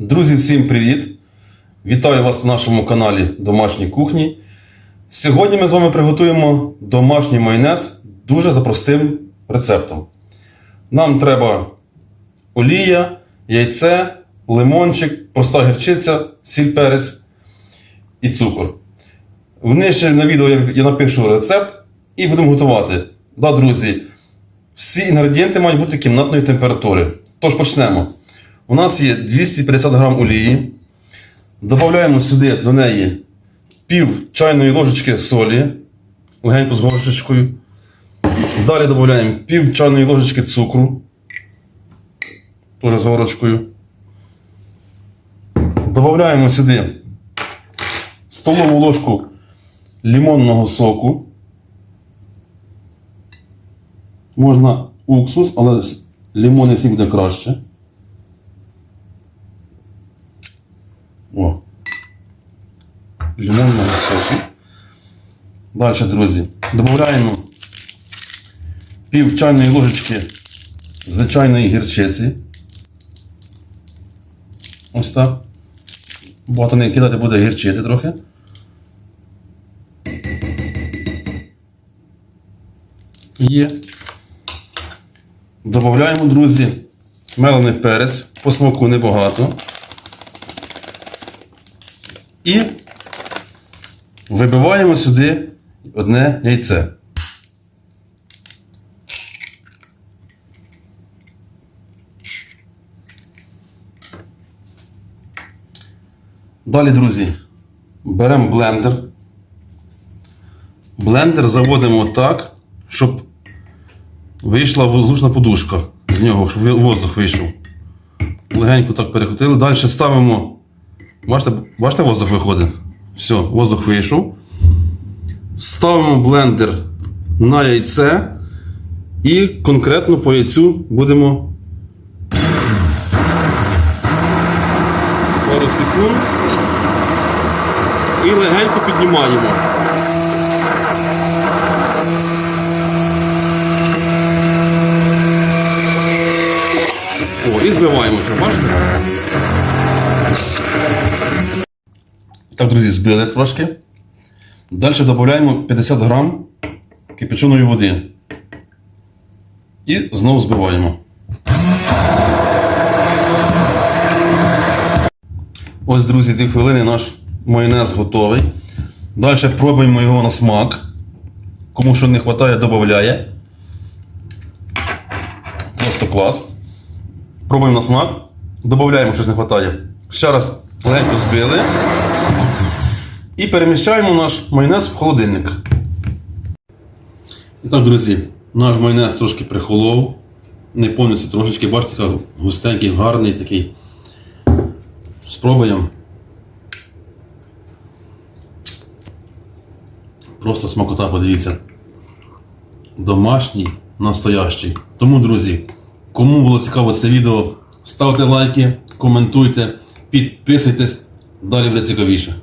Друзі, всім привіт! Вітаю вас на нашому каналі Домашній кухні. Сьогодні ми з вами приготуємо домашній майонез дуже за простим рецептом. Нам треба олія, яйце, лимончик, проста гірчиця, сіль перець і цукор. Внижче на відео я напишу рецепт і будемо готувати. Да, друзі, всі інгредієнти мають бути кімнатної температури. Тож почнемо. У нас є 250 г олії. Додаємо сюди до неї пів чайної ложечки солі, легенько з горшечкою. Далі додаємо пів чайної ложечки цукру, теж з горочкою. Додаємо сюди столову ложку лимонного соку. Можна уксус, але лимонний сік буде краще. Лимонного соку. Далі, друзі, додаємо пів чайної ложечки звичайної гірчиці. Ось так. Багато не кидати буде гірчити трохи. Є. Додаємо, друзі, мелений перець, по смаку небагато. І вибиваємо сюди одне яйце. Далі, друзі, беремо блендер. Блендер заводимо так, щоб вийшла воздушна подушка з нього, щоб воздух вийшов. Легенько так перекрутили. Далі ставимо. Бачите, бачите, воздух виходить? Все, воздух вийшов. Ставимо блендер на яйце і конкретно по яйцю будемо пару секунд і легенько піднімаємо. О, і збиваємося, бачите? Так, друзі, збили трошки. Далі додаємо 50 грам кипяченої води. І знову збиваємо. Ось, друзі, 2 хвилини наш майонез готовий. Далі пробуємо його на смак. Кому що не вистачає, додає. Просто клас. Пробуємо на смак. Додаємо, щось не вистачає. Ще раз легенько збили. І переміщаємо наш майонез в холодильник. І так, друзі, наш майонез трошки прихолов. Не повністю трошечки, бачите, густенький, гарний такий. Спробуємо. Просто смакота, подивіться. Домашній, настоящий. Тому, друзі, кому було цікаво це відео, ставте лайки, коментуйте, підписуйтесь, далі буде цікавіше.